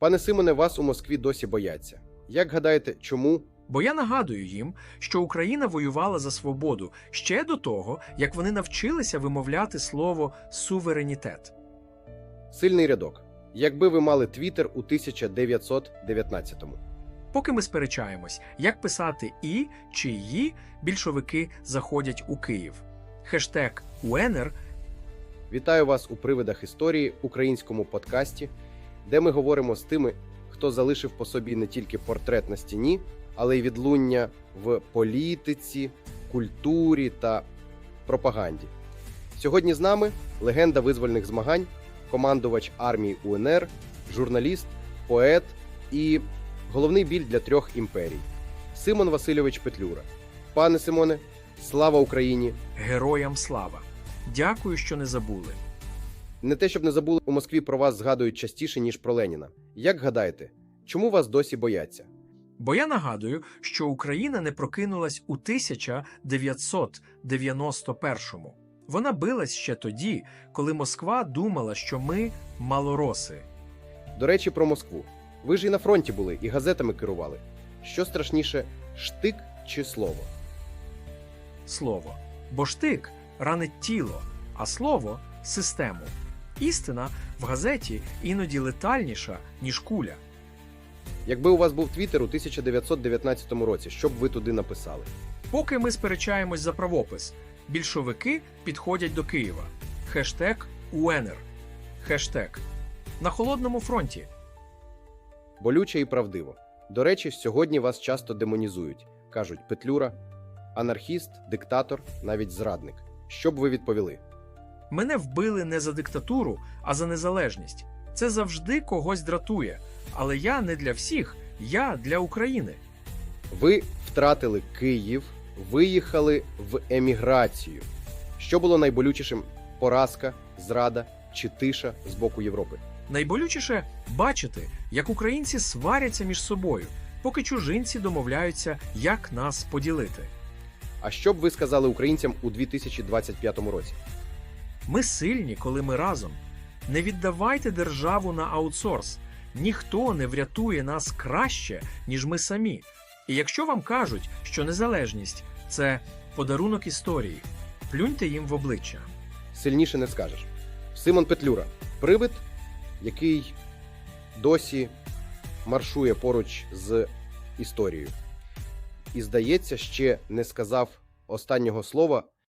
Пане Симоне, вас у Москві досі бояться. Як гадаєте, чому? Бо я нагадую їм, що Україна воювала за свободу ще до того, як вони навчилися вимовляти слово суверенітет. Сильний рядок. Якби ви мали Твіттер у 1919-му. Поки ми сперечаємось, як писати і чи «ї», більшовики заходять у Київ. Хештег УНР Вітаю вас у привидах історії українському подкасті, де ми говоримо з тими, хто залишив по собі не тільки портрет на стіні, але й відлуння в політиці, культурі та пропаганді. Сьогодні з нами легенда визвольних змагань, командувач армії УНР, журналіст, поет і головний біль для трьох імперій Симон Васильович Петлюра. Пане Симоне, слава Україні! Героям слава! Дякую, що не забули. Не те, щоб не забули, у Москві про вас згадують частіше, ніж про Леніна. Як гадаєте, чому вас досі бояться? Бо я нагадую, що Україна не прокинулась у 1991-му. Вона билась ще тоді, коли Москва думала, що ми малороси. До речі, про Москву. Ви ж і на фронті були, і газетами керували. Що страшніше, штик чи слово? Слово. Бо штик ранить тіло, а слово систему. Істина в газеті іноді летальніша, ніж куля. Якби у вас був Твіттер у 1919 році, що б ви туди написали? Поки ми сперечаємось за правопис, більшовики підходять до Києва. Хештег УНР. Хештег. На холодному фронті. Болюче і правдиво. До речі, сьогодні вас часто демонізують. кажуть Петлюра, анархіст, диктатор, навіть зрадник. Що б ви відповіли? Мене вбили не за диктатуру, а за незалежність. Це завжди когось дратує. Але я не для всіх, я для України. Ви втратили Київ, виїхали в еміграцію. Що було найболючішим поразка, зрада чи тиша з боку Європи? Найболючіше бачити, як українці сваряться між собою, поки чужинці домовляються, як нас поділити. А що б ви сказали українцям у 2025 році? Ми сильні, коли ми разом. Не віддавайте державу на аутсорс. Ніхто не врятує нас краще, ніж ми самі. І якщо вам кажуть, що незалежність це подарунок історії, плюньте їм в обличчя. Сильніше не скажеш. Симон Петлюра, привид, який досі маршує поруч з історією. І, здається, ще не сказав останнього слова